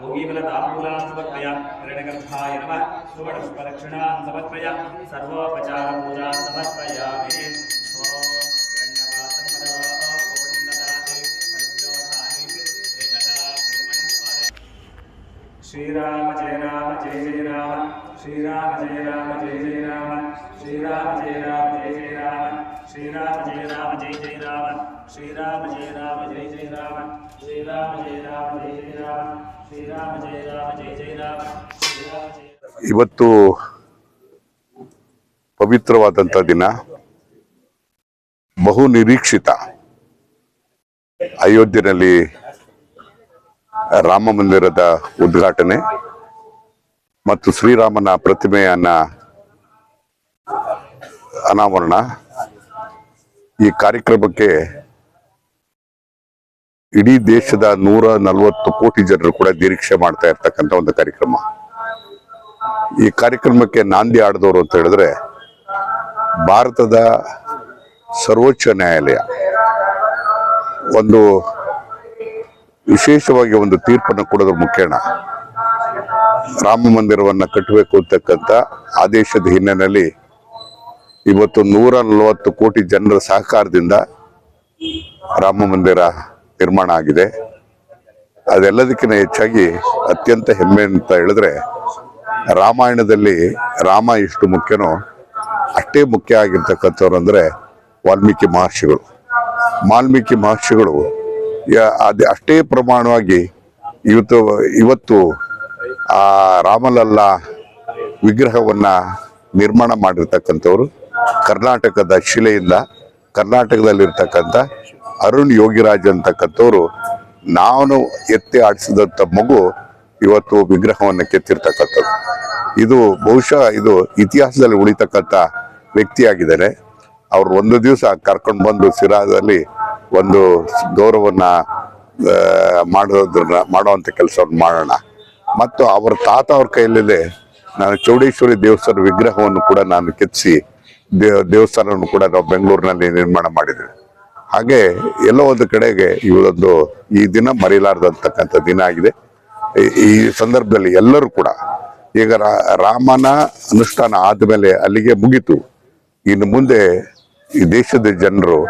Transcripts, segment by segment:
भोगीबलताम्बूलान् समर्पय हिरण्यगर्भाय नमः सुवर्णपुष्पदक्षिणान् समर्पय सर्वोपचारपूजान् समर्पयामि ॐ हिरण्यवासन्मदः ॐ ददाति मनुष्यो धानीति एकदा कुर्वन् श्रीराम जय राम जय जय राम श्रीराम जय राम जय जय राम श्रीराम जय राम जय जय राम श्रीराम जय राम जय जय राम ಶ್ರೀರಾಮ, ಜಯ ರಾಮ, ಜಯ ಜಯ ರಾಮ. ಶ್ರೀರಾಮ, ಜಯ ರಾಮ, ಜಯ ಜಯ ರಾಮ. ಶ್ರೀರಾಮ, ಜಯ ರಾಮ, ಜಯ ಜಯ ರಾಮ. ಇವತ್ತು ಪವಿತ್ರವಾದಂಥ ದಿನ. ಬಹು ನಿರೀಕ್ಷಿತ. ಅಯೋಧ್ಯೆಯಲ್ಲಿ ರಾಮ ಮಂದಿರದ ಉದ್ಘಾಟನೆ ಮತ್ತು ಶ್ರೀರಾಮನ ಪ್ರತಿಮೆಯನ್ನ ಅನಾವರಣ ಈ ಕಾರ್ಯಕ್ರಮಕ್ಕೆ ಇಡೀ ದೇಶದ ನೂರ ನಲವತ್ತು ಕೋಟಿ ಜನರು ಕೂಡ ನಿರೀಕ್ಷೆ ಮಾಡ್ತಾ ಇರ್ತಕ್ಕಂಥ ಒಂದು ಕಾರ್ಯಕ್ರಮ. ಈ ಕಾರ್ಯಕ್ರಮಕ್ಕೆ ನಾಂದಿ ಆಡಿದವರು ಅಂತ ಹೇಳಿದ್ರೆ ಭಾರತದ ಸರ್ವೋಚ್ಚ ನ್ಯಾಯಾಲಯ. ಒಂದು ವಿಶೇಷವಾಗಿ ಒಂದು ತೀರ್ಪನ್ನು ಕೊಡೋದ್ರ ಮುಖೇಣ ರಾಮ ಮಂದಿರವನ್ನ ಕಟ್ಟಬೇಕು ಅಂತಕ್ಕಂಥ ಆದೇಶದ ಹಿನ್ನೆಲೆಯಲ್ಲಿ ಇವತ್ತು ನೂರ ನಲವತ್ತು ಕೋಟಿ ಜನರ ಸಹಕಾರದಿಂದ ರಾಮ ಮಂದಿರ ನಿರ್ಮಾಣ ಆಗಿದೆ. ಅದೆಲ್ಲದಕ್ಕಿಂತ ಹೆಚ್ಚಾಗಿ ಅತ್ಯಂತ ಹೆಮ್ಮೆ ಅಂತ ಹೇಳಿದ್ರೆ ರಾಮಾಯಣದಲ್ಲಿ ರಾಮ ಎಷ್ಟು ಮುಖ್ಯನೋ ಅಷ್ಟೇ ಮುಖ್ಯ ಆಗಿರ್ತಕ್ಕಂಥವ್ರು ಅಂದ್ರೆ ವಾಲ್ಮೀಕಿ ಮಹರ್ಷಿಗಳು. ವಾಲ್ಮೀಕಿ ಮಹರ್ಷಿಗಳು ಅದೇ ಅಷ್ಟೇ ಪ್ರಮಾಣವಾಗಿ ಇವತ್ತು ಇವತ್ತು ಆ ರಾಮಲಲ್ಲ ವಿಗ್ರಹವನ್ನ ನಿರ್ಮಾಣ ಮಾಡಿರ್ತಕ್ಕಂಥವ್ರು ಕರ್ನಾಟಕದ ಶಿಲೆಯಿಂದ, ಕರ್ನಾಟಕದಲ್ಲಿರ್ತಕ್ಕಂಥ ಅರುಣ್ ಯೋಗಿರಾಜ್ ಅಂತಕ್ಕಂಥವ್ರು ನಾನು ಎತ್ತಿ ಆಡಿಸಿದಂಥ ಮಗು ಇವತ್ತು ವಿಗ್ರಹವನ್ನು ಕೆತ್ತಿರ್ತಕ್ಕಂಥದ್ದು. ಇದು ಬಹುಶಃ ಇದು ಇತಿಹಾಸದಲ್ಲಿ ಉಳಿತಕ್ಕಂಥ ವ್ಯಕ್ತಿಯಾಗಿದ್ದಾರೆ. ಅವ್ರು ಒಂದು ದಿವಸ ಕರ್ಕೊಂಡು ಬಂದು ಸಿರಾದಲ್ಲಿ ಒಂದು ಗೌರವನ್ನ ಮಾಡೋದನ್ನ ಮಾಡುವಂಥ ಕೆಲಸವನ್ನು ಮಾಡೋಣ. ಮತ್ತು ಅವರ ತಾತ ಅವ್ರ ಕೈಯಲ್ಲಿದೆ ನಾನು ಚೌಡೇಶ್ವರಿ ದೇವಸ್ಥಾನ ವಿಗ್ರಹವನ್ನು ಕೂಡ ನಾನು ಕೆತ್ತಿಸಿ ದೇವ ದೇವಸ್ಥಾನವನ್ನು ಕೂಡ ನಾವು ಬೆಂಗಳೂರಿನಲ್ಲಿ ನಿರ್ಮಾಣ ಮಾಡಿದ್ವಿ. ಹಾಗೆ ಎಲ್ಲೋ ಒಂದು ಕಡೆಗೆ ಇವರೊಂದು ಈ ದಿನ ಮರೆಯಲಾರ್ದಂತಕ್ಕಂಥ ದಿನ ಆಗಿದೆ. ಈ- ಸಂದರ್ಭದಲ್ಲಿ ಎಲ್ಲರೂ ಕೂಡ ಈಗ ರಾಮನ ಅನುಷ್ಠಾನ ಆದಮೇಲೆ ಅಲ್ಲಿಗೆ ಮುಗಿತು. ಇನ್ನು ಮುಂದೆ ಈ ದೇಶದ ಜನರು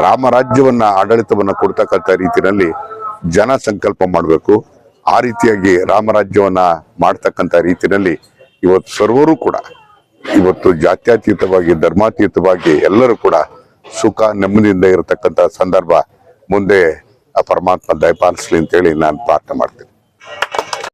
ರಾಮರಾಜ್ಯವನ್ನ ಆಡಳಿತವನ್ನ ಕೊಡ್ತಕ್ಕಂಥ ರೀತಿಯಲ್ಲಿ ಜನ ಸಂಕಲ್ಪ ಮಾಡಬೇಕು. ಆ ರೀತಿಯಾಗಿ ರಾಮರಾಜ್ಯವನ್ನ ಮಾಡ್ತಕ್ಕಂಥ ರೀತಿಯಲ್ಲಿ ಇವತ್ತು ಸರ್ವರೂ ಕೂಡ, ಇವತ್ತು ಜಾತ್ಯತೀತವಾಗಿ, ಧರ್ಮಾತೀತವಾಗಿ ಎಲ್ಲರೂ ಕೂಡ ಸುಖ ನೆಮ್ಮದಿಯಿಂದ ಇರತಕ್ಕಂಥ ಸಂದರ್ಭ ಮುಂದೆ ಆ ಪರಮಾತ್ಮ ದಯಪಾಲಿಸ್ಲಿ ಅಂತೇಳಿ ನಾನು ಪ್ರಾರ್ಥನೆ ಮಾಡ್ತೀನಿ.